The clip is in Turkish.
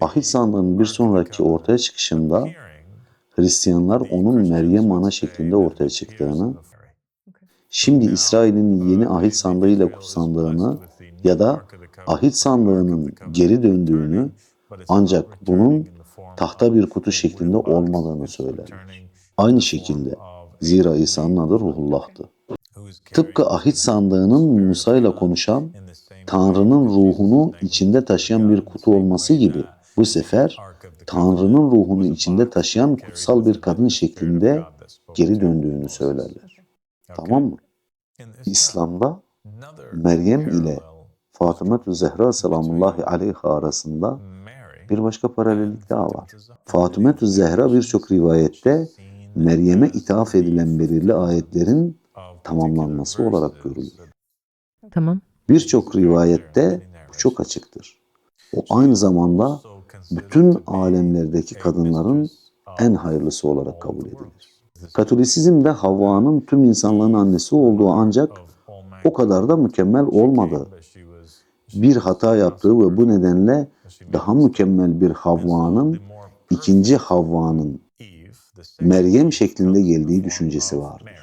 Ahit sandığının bir sonraki ortaya çıkışında Hristiyanlar onun Meryem ana şeklinde ortaya çıktığını, şimdi İsrail'in yeni ahit sandığıyla kutsandığını ya da ahit sandığının geri döndüğünü ancak bunun tahta bir kutu şeklinde olmadığını söylerler. Aynı şekilde zira İsa'nın adı Ruhullah'tı. Tıpkı ahit sandığının Musa ile konuşan Tanrı'nın ruhunu içinde taşıyan bir kutu olması gibi bu sefer Tanrı'nın ruhunu içinde taşıyan kutsal bir kadın şeklinde geri döndüğünü söylerler. Tamam mı? İslam'da Meryem ile Fatıma-tü Zehra selamullahi aleyha arasında bir başka paralellik daha var. Fatıma-tü Zehra birçok rivayette Meryem'e ithaf edilen belirli ayetlerin tamamlanması olarak görülür. Tamam. Birçok rivayette bu çok açıktır. O aynı zamanda bütün alemlerdeki kadınların en hayırlısı olarak kabul edilir. Katolisizmde Havva'nın tüm insanlığın annesi olduğu ancak o kadar da mükemmel olmadığı, bir hata yaptığı ve bu nedenle daha mükemmel bir Havva'nın ikinci Havva'nın Meryem şeklinde geldiği düşüncesi vardır.